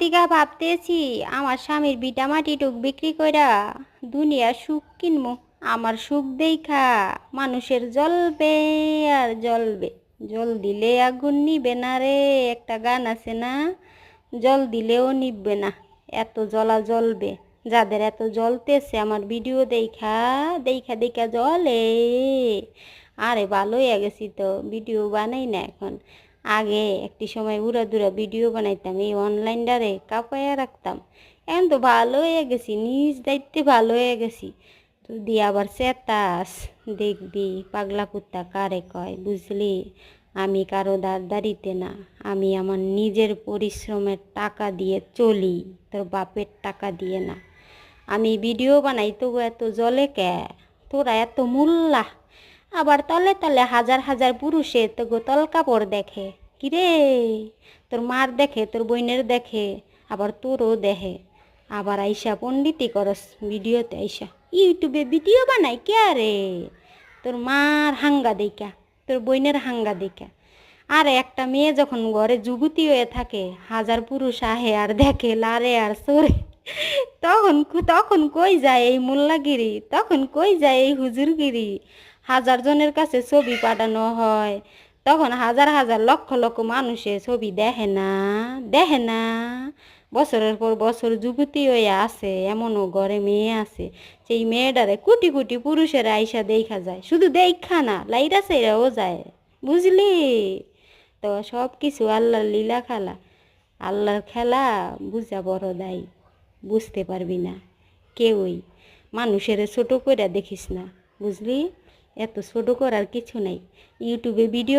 থেকে ভাবতেছি, আমার স্বামীর বিটা মাটি টুক বিক্রি কইরা দুনিয়ার সুখ কিনবো আমার সুখ দেখা, মানুষের জ্বলবে আর জ্বলবে। জল দিলে আগুন নিবে না রে, একটা গান আছে না? জল দিলেও নিববে না, এত জ্বলা জ্বলবে। যাদের এত জ্বলতেছে, আমার ভিডিও দেখা দেখা দেখা জলে আরে ভালো হয়ে গেছি তো, ভিডিও বানাই না এখন। আগে একটি সময় উড়া দুরা ভিডিও বানাইতাম, এই অনলাইন অনলাইনটারে কাপাইয়া রাখতাম। এখন তো ভালো হয়ে গেছি, নিজ দায়িত্বে ভালো হয়ে গেছি। যদি আবার চেতাস, দেখবি পাগলা কুত্তা কারে কয়, বুঝলি? আমি কারও দাঁড়িতে না, আমি আমার নিজের পরিশ্রমের টাকা দিয়ে চলি, তোর বাপের টাকা দিয়ে না। আমি ভিডিও বানাই, তবু এত জলে কে? তোরা এত মূল্যা আবার তলে তলে হাজার হাজার পুরুষে তো গোতল কাপড় দেখে। কিরে? তোর মার দেখে, তোর বইনের দেখে, আবার তোরও দেখে। আবার আইসা পণ্ডিতি করস ভিডিওতে আইসা। ইউটিউবে ভিডিও বানাই কে রে? তোর মার হাঙ্গা দেখা তোর বইনের হাঙ্গা দেখা আর একটা মেয়ে যখন ঘরে যুবতী হয়ে থাকে, হাজার পুরুষ আহে আর দেখে লারে আর সরে। তখন তখন কই যায় এই মোল্লাগিরি? তখন কই যায় এই হুজুরগিরি? হাজার জনের কাছে ছবি পাঠানো হয়। তখন হাজার হাজার লক্ষ লক্ষ মানুষে ছবি দেখে না দেখে না। বছরের পর বছর যুবতী হয়ে আছে, এমনও ঘরে মেয়ে আছে। সেই মেয়েটারে কোটি কোটি পুরুষের আইসা দেখা যায়। শুধু দেখা না, লাইরা সেরাও যায়, বুঝলি? তো সব কিছু আল্লাহর লীলা খেলা। আল্লাহর খেলা বুঝা বড় দায়, বুঝতে পারবি না। কেউই। মানুষের ছোট করে দেখিস না, বুঝলি? এত ছোটো করার কিছু নেই। ইউটিউবে ভিডিও